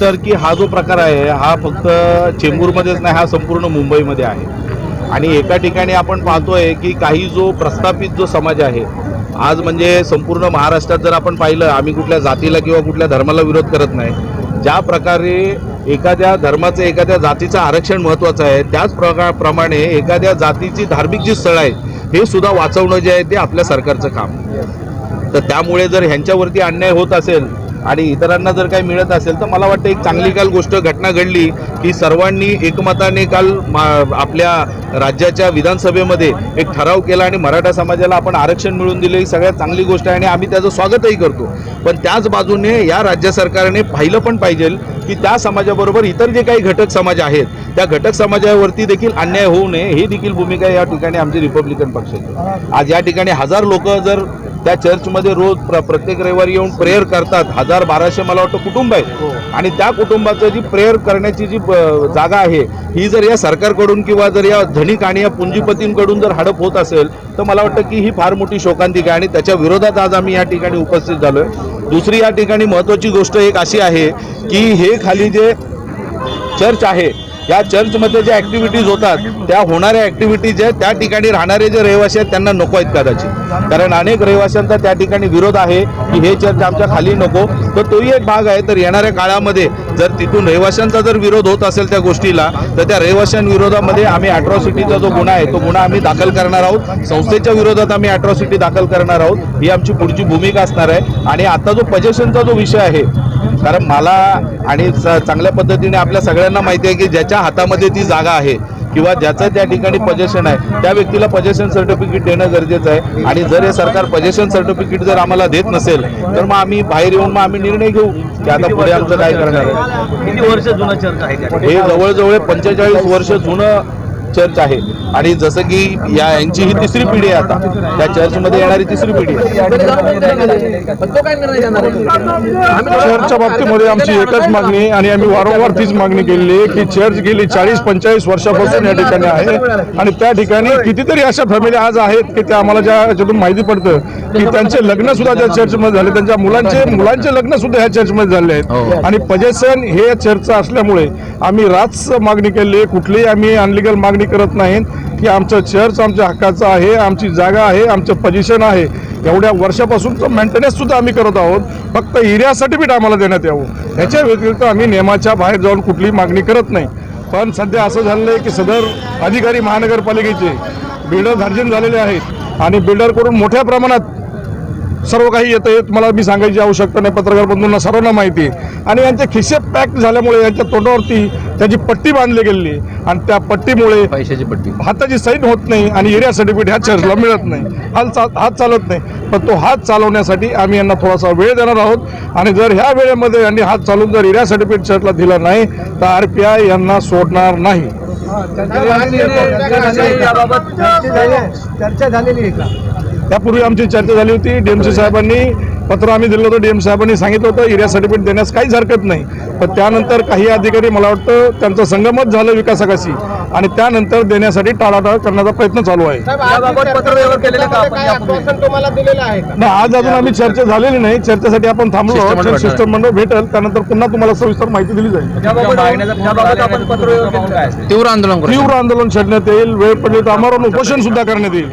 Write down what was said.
तर की हा जो प्रकार आहे हा फक्त चेंबूरमध्येच नाही हा संपूर्ण मुंबईमध्ये आहे. आणि एका ठिकाणी आपण पाहतोय की काही जो प्रस्थापित जो समाज आहे आज म्हणजे संपूर्ण महाराष्ट्रात जर आपण पाहिलं आम्ही कुठल्या जातीला किंवा कुठल्या धर्माला विरोध करत नाही ज्या प्रकारे एखाद्या धर्माचं एखाद्या जातीचं आरक्षण महत्त्वाचं आहे त्याच प्रका प्रमाणे एखाद्या जातीची धार्मिक जी स्थळं आहेत हे सुद्धा वाचवणं जे आहे ते आपल्या सरकारचं काम. तर त्यामुळे जर ह्यांच्यावरती अन्याय होत असेल आणि इतरांना जर काही मिळत असेल तर मला वाटतं एक चांगली काल गोष्ट घटना घडली. की सर्वांनी एकमताने काल मा- आपल्या राज्याच्या विधानसभेमध्ये एक ठराव केला आणि मराठा समाजाला आपण आरक्षण मिळवून दिले. ही सगळ्यात चांगली गोष्ट आहे आणि आम्ही त्याचं स्वागतही करतो. पण त्याच बाजूने या राज्य सरकारने पाहिलं पण पाहिजे की त्या समाजाबरोबर इतर जे काही घटक समाज आहेत त्या घटक समाजावरती देखील अन्याय होऊ नये. ही देखील भूमिका या ठिकाणी आमची रिपब्लिकन पक्षाची आज या ठिकाणी हजार लोक जर त्या चर्चमध्ये रोज प्र प्रत्येक रविवारी येऊन प्रेयर करतात. हजार बाराशे मला वाटतं कुटुंब आहे. आणि त्या कुटुंबाचं जी प्रेयर करण्याची जी जागा आहे ही जर या सरकारकडून किंवा जर या धनिक आणि या पुंजीपतींकडून जर हडप होत असेल तर मला वाटतं की ही फार मोठी शोकांतिका आहे. आणि त्याच्या विरोधात आज आम्ही या ठिकाणी उपस्थित झालोय. दुसरी या ठिकाणी महत्त्वाची गोष्ट एक अशी आहे की हे खाली जे चर्च आहे या चर्चमध्ये ज्या ॲक्टिव्हिटीज होतात त्या होणाऱ्या ॲक्टिव्हिटीज आहेत त्या ठिकाणी राहणारे जे रहिवासी आहेत त्यांना नको आहेत कदाचित. कारण अनेक रहिवाशांचा त्या ठिकाणी विरोध आहे की हे चर्च आमच्या खाली नको. तर तोही एक भाग आहे. तर येणाऱ्या काळामध्ये जर तिथून रहिवाशांचा जर विरोध होत असेल त्या गोष्टीला तर त्या रहिवाशांविरोधामध्ये आम्ही अट्रॉसिटीचा जो गुन्हा आहे तो गुन्हा आम्ही दाखल करणार आहोत. संस्थेच्या विरोधात आम्ही अट्रॉसिटी दाखल करणार आहोत. ही आमची पुढची भूमिका असणार आहे. आणि आता जो पजेशनचा जो विषय आहे कारण मला आणि चांगल्या पद्धतीने आपल्या सगळ्यांना माहिती आहे की ज्याच्या हातामध्ये ती जागा आहे किंवा ज्याचं त्या ठिकाणी पजेशन आहे त्या व्यक्तीला पजेशन सर्टिफिकेट देणं गरजेचं आहे. आणि जर हे सरकार पजेशन सर्टिफिकेट जर आम्हाला देत नसेल तर मग आम्ही बाहेर येऊन मग आम्ही निर्णय घेऊ की आता पुढे आमचं काय करणार आहे. किती वर्ष जुनं चर्च आहे हे जवळजवळ पंचेचाळीस वर्ष जुनं चर्च आहे. आणि जसं की या यांची ही तिसरी पिढी आहे आता. त्या चर्चमध्ये येणारी तिसरी पिढी आहे. पण तो काय निर्णय घेणार आहे? चर्चच्या बाबतीमध्ये आमची एकच मागणी आहे आणि आम्ही वारंवार तीच मागणी केलेली आहे की चर्च गेली चाळीस पंचेचाळीस वर्षापासून या ठिकाणी आहे. आणि त्या ठिकाणी कितीतरी अशा फॅमिली आज आहेत की त्या आम्हाला ज्या याच्यातून माहिती पडतं की त्यांचे लग्न सुद्धा त्या चर्चमध्ये झाले. त्यांच्या मुलांचे मुलांचे लग्न सुद्धा ह्या चर्चमध्ये झाले आहेत. आणि पजेशन हे चर्च असल्यामुळे आम्ही राज मागणी केली कुठलीही आम्ही अनलिगल मागणी मागणी करत नाहीत की आमचं चर्च आमच्या हक्काचं आहे आमची जागा आहे आमचं पोझिशन आहे. एवढ्या वर्षापासूनचं मेंटेनन्स सुद्धा आम्ही करत आहोत. फक्त एरिया सर्टिफिकेट आम्हाला देण्यात यावं. ह्याच्या व्यतिरिक्त आम्ही नियमाच्या बाहेर जाऊन कुठलीही मागणी करत नाही. पण सध्या असं झालेलं आहे की सदर अधिकारी महानगरपालिकेचे बिल्डर धार्जिन झालेले आहेत. आणि बिल्डरकडून मोठ्या प्रमाणात सर्व काही येतं आहे तुम्हाला मी सांगायची आवश्यकता नाही पत्रकार बंधूंना सर्वांना माहिती आहे. आणि यांचे खिसे पॅक झाल्यामुळे यांच्या तोंडावरती त्याची पट्टी बांधली गेलेली आहे. आणि त्या पट्टीमुळे पैशाची पट्टी. हाताची साईन होत नाही आणि एरिया सर्टिफिकेट ह्या चर्चला मिळत नाही. हात चा हात चालत नाही. पण तो हात चालवण्यासाठी आम्ही यांना थोडासा वेळ देणार आहोत. आणि जर ह्या वेळेमध्ये यांनी हात चालवून जर एरिया सर्टिफिकेट चर्चला दिला नाही तर आर पी आय यांना सोडणार नाही. चर्चा झालेली आहे का? त्यापूर्वी आमची चर्चा झाली होती डीएमसी साहेबांनी पत्र आम्ही दिलं होतं डीएम साहेबांनी सांगितलं होतं एरिया सर्टिफिकेट देण्यास काहीच हरकत नाही. पण त्यानंतर काही अधिकारी मला वाटतं त्यांचं संगमत झालं विकासकाशी. आणि त्यानंतर देण्यासाठी टाळाटाळ करण्याचा प्रयत्न चालू आहे. याबाबत पत्रव्यवहार केलेलं का आपण यापूर्वी? नाही आज अजून आम्ही चर्चा झालेली नाही. चर्चेसाठी आपण थांबलो आहोत. सिस्टम मंडळ भेटेल. त्यानंतर पुन्हा तुम्हाला सविस्तर माहिती दिली जाईल. तीव्र आंदोलन करू. तीव्र आंदोलन छेडण्यात येईल. वेळ पडली तर आमरण उपोषण सुद्धा करण्यात येईल.